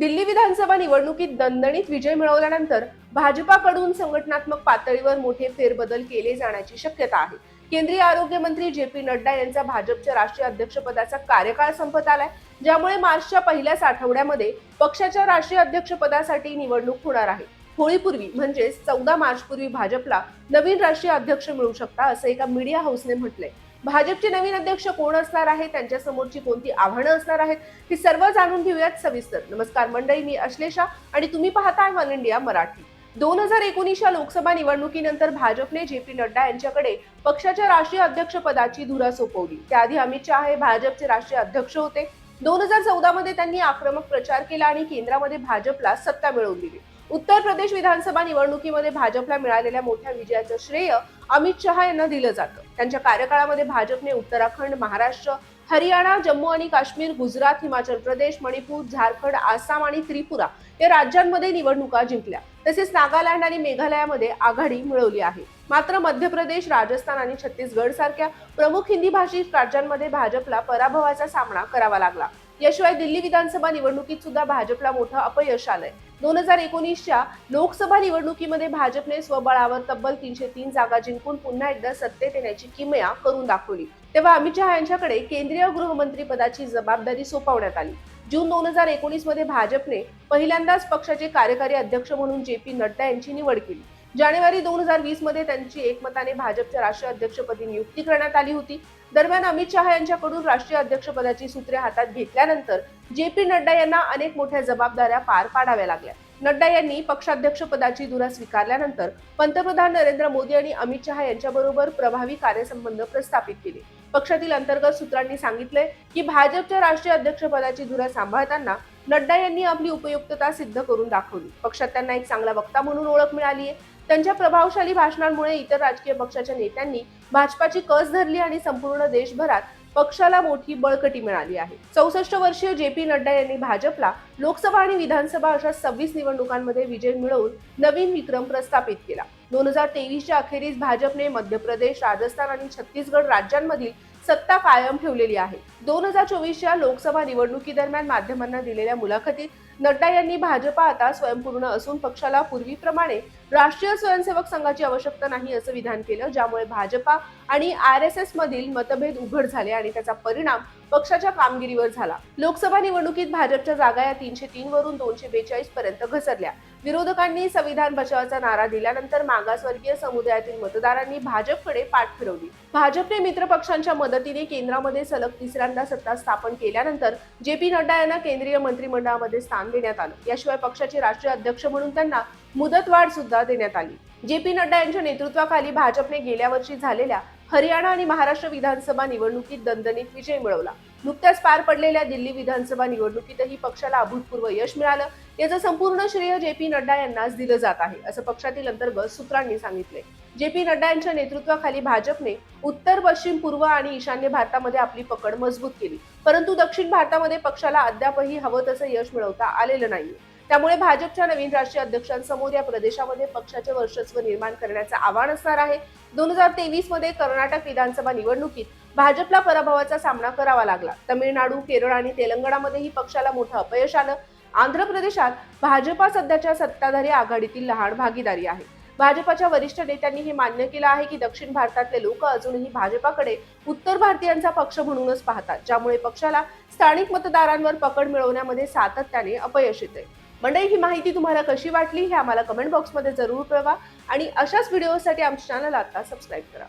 दिल्ली विधानसभा निवडणुकीत दणदणीत विजय मिळवल्यानंतर भाजपाकडून संघटनात्मक पातळीवर मोठे फेरबदल केले जाण्याची शक्यता आहे. केंद्रीय आरोग्य मंत्री जे पी नड्डा यांचा भाजपच्या राष्ट्रीय अध्यक्षपदाचा कार्यकाळ संपत आलाय ज्यामुळे मार्चच्या पहिल्याच आठवड्यामध्ये पक्षाच्या राष्ट्रीय अध्यक्षपदासाठी निवडणूक होणार आहे. होळीपूर्वी म्हणजेच चौदा मार्चपूर्वी भाजपला नवीन राष्ट्रीय अध्यक्ष मिळू शकता असं एका मीडिया हाऊसने म्हटलंय. भाजपचे नवीन अध्यक्ष कोण असणार आहे? त्यांच्या समोरची कोणती आव्हानं असणार आहेत? ही सर्व जाणून घेऊयात सविस्तर. नमस्कार मंडळी मी अश्लेषा आणि तुम्ही पाहताय वन इंडिया मराठी. दोन हजार एकोणीसच्या लोकसभा निवडणुकीनंतर भाजपने जे पी नड्डा यांच्याकडे पक्षाच्या राष्ट्रीय अध्यक्षपदाची धुरा सोपवली. त्याआधी अमित शहा हे भाजपचे राष्ट्रीय अध्यक्ष होते. दोन हजार चौदा मध्ये त्यांनी आक्रमक प्रचार केला आणि केंद्रामध्ये भाजपला सत्ता मिळवून दिली. उत्तर प्रदेश विधानसभा निवडणुकीमध्ये भाजपला मिळालेल्या मोठ्या विजयाचं श्रेय अमित शहा यांना दिलं जातं. त्यांच्या कार्यकाळामध्ये भाजपने उत्तराखंड महाराष्ट्र हरियाणा जम्मू आणि काश्मीर गुजरात हिमाचल प्रदेश मणिपूर झारखंड आसाम आणि त्रिपुरा या राज्यांमध्ये निवडणुका जिंकल्या. तसेच नागालँड आणि मेघालयामध्ये आघाडी मिळवली आहे. मात्र मध्य प्रदेश राजस्थान आणि छत्तीसगड सारख्या प्रमुख हिंदी भाषिक राज्यांमध्ये भाजपला पराभवाचा सामना करावा लागला. याशिवाय दिल्ली विधानसभा निवडणुकीत सुद्धा भाजपला मोठं अपयश आलंय. दोन हजार एकोणीसच्या लोकसभा निवडणुकीमध्ये भाजपने स्वबळावर तब्बल तीनशे तीन जागा जिंकून पुन्हा एकदा सत्तेत येण्याची किमया करून दाखवली. तेव्हा अमित शहा यांच्याकडे केंद्रीय गृहमंत्री पदाची जबाबदारी सोपवण्यात आली. जून दोन हजार एकोणीसमध्ये भाजपने पहिल्यांदाच पक्षाचे कार्यकारी अध्यक्ष म्हणून जे पी नड्डा यांची निवड केली. जानेवारी दोन हजार वीसमध्ये त्यांची एकमताने भाजपच्या राष्ट्रीय अध्यक्षपदी नियुक्ती करण्यात आली होती. दरम्यान अमित शहा यांच्याकडून राष्ट्रीय अध्यक्षपदाची सूत्रे हातात घेतल्यानंतर जे पी नड्डा यांना अनेक मोठ्या जबाबदाऱ्या पार पाडाव्या लागल्या. नड्डा यांनी पक्षाध्यक्षपदाची धुरा स्वीकारल्यानंतर पंतप्रधान नरेंद्र मोदी आणि अमित शहा यांच्याबरोबर प्रभावी कार्यसंबंध प्रस्थापित केले. पक्षातील अंतर्गत सूत्रांनी सांगितले की भाजपच्या राष्ट्रीय अध्यक्षपदाची धुरा सांभाळताना नड्डा यांनी आपली उपयुक्तता सिद्ध करून दाखवली. पक्षात त्यांना एक चांगला वक्ता म्हणून ओळख मिळाली आहे त्यांच्या प्रभावशाली भाषणांमुळे इतर राजकीय पक्षाच्या नेत्यांनी भाजपाची कस धरली आणि संपूर्ण देशभरात पक्षाला मोठी बळकटी मिळाली आहे. चौसष्ट वर्षीय जे पी नड्डा यांनी भाजपला लोकसभा आणि विधानसभा अशा सव्वीस निवडणुकांमध्ये विजय मिळवून नवीन विक्रम प्रस्थापित केला. दोन हजार तेवीसच्या अखेरीस भाजपने मध्य प्रदेश राजस्थान आणि छत्तीसगड राज्यांमधील सत्ता कायम ठेवलेली आहे. दोन हजार चोवीसच्या लोकसभा निवडणुकीदरम्यान माध्यमांना दिलेल्या मुलाखतीत नड्डा यांनी भाजपा आता स्वयंपूर्ण असून पक्षाला पूर्वीप्रमाणे राष्ट्रीय स्वयंसेवक संघाची आवश्यकता नाही असं विधान केलं ज्यामुळे भाजपा आणि आर एस एस मधील मतभेद उघड झाले आणि त्याचा परिणाम पक्षाच्या कामगिरीवर झाला. लोकसभा निवडणुकीत भाजपच्या जागा या तीनशे तीन वरून दोनशे बेचाळीस पर्यंत घसरल्या. विरोधकांनी संविधान बचावाचा नारा दिल्यानंतर मागासवर्गीय समुदायातील मतदारांनी भाजपकडे पाठ फिरवली. भाजपने मित्र पक्षांच्या मदतीने केंद्रामध्ये सलग तिसऱ्यांदा सत्ता स्थापन केल्यानंतर जे पी नड्डा यांना केंद्रीय मंत्रिमंडळामध्ये स्थान देण्यात आलं. याशिवाय पक्षाचे राष्ट्रीय अध्यक्ष म्हणून त्यांना मुदतवाढ सुद्धा देण्यात आली. जे पी नड्डा यांच्या नेतृत्वाखाली भाजपने गेल्या वर्षी झालेल्या हरियाणा आणि महाराष्ट्र विधानसभा निवडणुकीत दणदणीत विजय मिळवला. नुकत्याच पार पडलेल्या दिल्ली विधानसभा निवडणुकीतही पक्षाला अभूतपूर्व यश मिळालं. याचं संपूर्ण श्रेय जे पी नड्डा यांनाच दिलं जात आहे असं पक्षातील अंतर्गत सूत्रांनी सांगितले जे पी नड्डा यांच्या नेतृत्वाखाली भाजपने उत्तर पश्चिम पूर्व आणि ईशान्य भारतामध्ये आपली पकड मजबूत केली. परंतु दक्षिण भारतामध्ये पक्षाला अद्यापही हवं तसं यश मिळवता आलेलं नाहीये. त्यामुळे भाजपच्या नवीन राष्ट्रीय अध्यक्षांसमोर या प्रदेशामध्ये पक्षाचे वर्चस्व निर्माण करण्याचं आव्हान असणार आहे. दोन हजार तेवीसमध्ये कर्नाटक विधानसभा निवडणुकीत भाजपला पराभवाचा सामना करावा लागला. तमिळनाडू केरळ आणि तेलंगणामध्येही पक्षाला मोठं अपयश आलं. आंध्र प्रदेशात भाजपा सध्याच्या सत्ताधारी आघाडीतील लहान भागीदारी आहे. भाजपाच्या वरिष्ठ नेत्यांनी हे मान्य केलं आहे की दक्षिण भारतातले लोक अजूनही भाजपाकडे उत्तर भारतीयांचा पक्ष म्हणूनच पाहतात ज्यामुळे पक्षाला स्थानिक मतदारांवर पकड मिळवण्यामध्ये सातत्याने अपयश येते मंडळी ही माहिती तुम्हाला कशी वाटली हे आम्हाला कमेंट बॉक्समध्ये जरूर कळवा आणि अशाच व्हिडिओसाठी आमच्या चॅनल आता सबस्क्राईब करा.